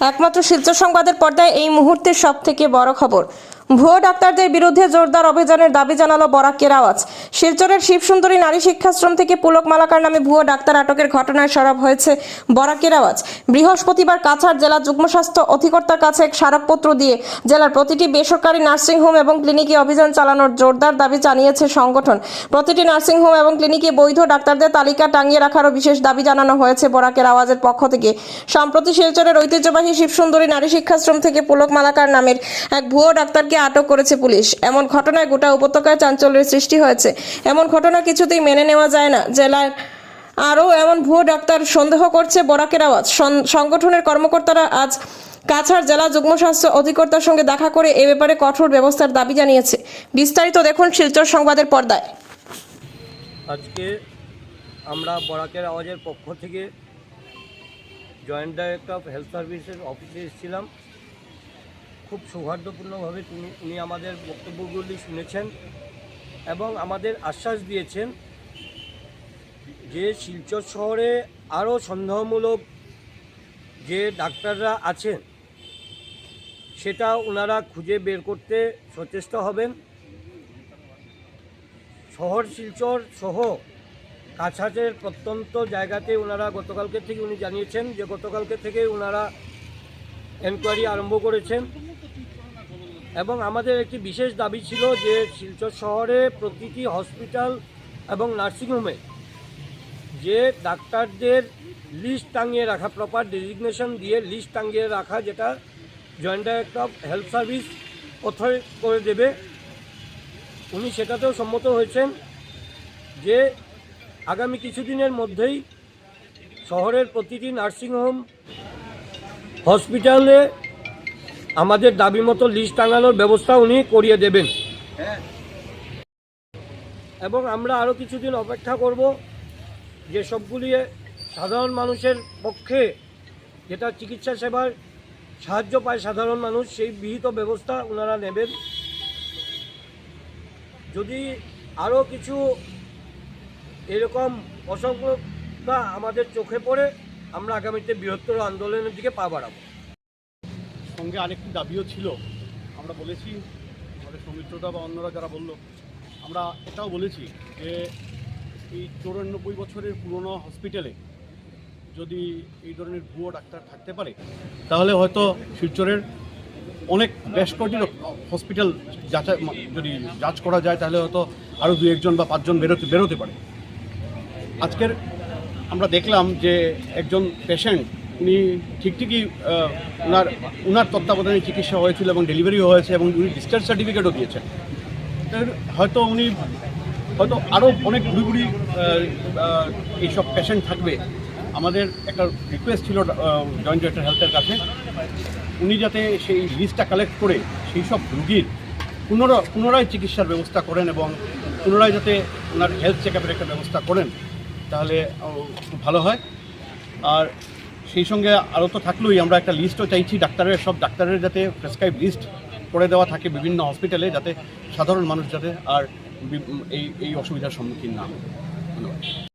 একমাত্র শিলচর সংবাদের পর্দায় এই মুহূর্তের সব থেকে বড় খবর। ভুয়ো ডাক্তারদের বিরুদ্ধে জোরদার অভিযানের দাবি জানালো বরাকের আওয়াজ। শিলচরের শিবসুন্দরী নারী শিক্ষাশ্রম থেকে পুলক মালাকার নামে ভুয়ো ডাক্তার আটকের ঘটনায় সরব হয়েছে বরাকের আওয়াজ। বৃহস্পতিবার কাছাড় জেলা যুগ্ম স্বাস্থ্য অধিকর্তার কাছে এক স্মারকপত্র দিয়ে জেলার প্রতিটি বেসরকারি নার্সিংহোম এবং ক্লিনিকে অভিযান চালানোর জোরদার দাবি জানিয়েছে সংগঠন। প্রতিটি নার্সিংহোম এবং ক্লিনিকে বৈধ ডাক্তারদের তালিকা টাঙিয়ে রাখারও বিশেষ দাবি জানানো হয়েছে বরাকের আওয়াজের পক্ষ থেকে। সম্প্রতি শিলচরের ঐতিহ্যবাহী শিবসুন্দরী নারী শিক্ষাশ্রম থেকে পুলক মালাকার নামের এক ভুয়ো ডাক্তারকে আটক করেছে পুলিশ। এমন ঘটনায় গোটা উপত্যকায় চাঞ্চল্যের সৃষ্টি হয়েছে। এমন ঘটনা কিছুতেই মেনে নেওয়া যায় না। জেলার আরও এমন ভুয়ো ডাক্তার সন্দেহ করছে বরাকের আওয়াজ। সংগঠনের কর্মকর্তারা আজ কাছাড় জেলা যুগ্ম স্বাস্থ্য অধিকর্তার সঙ্গে দেখা করে এ ব্যাপারে কঠোর ব্যবস্থার দাবি জানিয়েছে। বিস্তারিত দেখুন শিলচর সংবাদের পর্দায়। আজকে আমরা বরাকের আওয়াজের পক্ষ থেকে জয়েন্ট ডাইরেক্টর অফ হেলথ সার্ভিসের অফিসে এসেছিলাম। খুব সৌহার্দ্যপূর্ণভাবে তিনি, উনি আমাদের বক্তব্যগুলি শুনেছেন এবং আমাদের আশ্বাস দিয়েছেন যে শিলচর শহরে আরও সন্দেহমূলক যে ডাক্তাররা আছেন, সেটা ওনারা খুঁজে বের করতে সচেষ্ট হবেন। শহর শিলচর সহ কাছাড়ের প্রত্যন্ত জায়গাতে ওনারা গতকালকে থেকে উনি জানিয়েছেন যে গতকালকে থেকে ওনারা এনকোয়ারি আরম্ভ করেছেন। এবং আমাদের একটি বিশেষ দাবি ছিল যে শিলচর শহরে প্রতিটি হসপিটাল এবং নার্সিংহোমে যে ডাক্তারদের লিস্ট টাঙিয়ে রাখা প্রপার ডেজিগনেশন দিয়ে লিস্ট টাঙিয়ে রাখা, যেটা joint director of health service authority করে দেবে, উনি সেটাতেও সম্মত হয়েছেন যে আগামী কিছুদিনের মধ্যেই শহরের প্রতিটি নার্সিংহোম হসপিটালে আমাদের দাবি মতো লিস্ট টাঙানোর ব্যবস্থা উনি করিয়ে দেবেন। এবং আমরা আরও কিছুদিন অপেক্ষা করব যে সবগুলি সাধারণ মানুষের পক্ষে যেটা চিকিৎসা সেবার সাহায্য পায় সাধারণ মানুষ, সেই বিহিত ব্যবস্থা ওনারা নেবেন। যদি আরও কিছু এরকম অসংখ্যতা আমাদের চোখে পড়ে, আমরা আগামীতে বৃহত্তর আন্দোলনের দিকে পা বাড়াবো। সঙ্গে আরেকটি দাবিও ছিল। আমরা বলেছি, আমাদের সৌমিত্রদা বা অন্যরা যারা বলল, আমরা এটাও বলেছি যে এই চৌরানব্বই বছরের পুরনো হসপিটালে যদি এই ধরনের ভুয়ো ডাক্তার থাকতে পারে, তাহলে হয়তো শিলচরের অনেক বেশ কটি হসপিটাল যাচাই যদি যাচ করা যায়, তাহলে হয়তো আরও দু একজন বা পাঁচজন বেরোতে বেরোতে পারে। আজকের আমরা দেখলাম যে একজন পেশেন্ট উনি ঠিক ঠিকই ওনার ওনার তত্ত্বাবধানে চিকিৎসা হয়েছিল এবং ডেলিভারিও হয়েছে এবং উনি ডিসচার্জ সার্টিফিকেটও দিয়েছেন। হয়তো উনি, হয়তো আরও অনেক ঘুরি এইসব পেশেন্ট থাকবে। আমাদের একটা রিকোয়েস্ট ছিল জয়েন্ট ডাইরেক্টর হেলথের কাছে। উনি যাতে সেই লিস্টটা কালেক্ট করে সেই সব রুগীর পুনরায় পুনরায় চিকিৎসার ব্যবস্থা করেন এবং পুনরায় যাতে ওনার হেলথ চেক একটা ব্যবস্থা করেন। তাহলে খুব ভালো হয়। আর সেই সঙ্গে আরও তো থাকলেই, আমরা একটা লিস্টও চাইছি, ডাক্তারের, সব ডাক্তারের যাতে প্রেসক্রাইব লিস্ট করে দেওয়া থাকে বিভিন্ন হসপিটালে যাতে সাধারণ মানুষ যাতে আর এই এই অসুবিধার সম্মুখীন না হয়। ধন্যবাদ।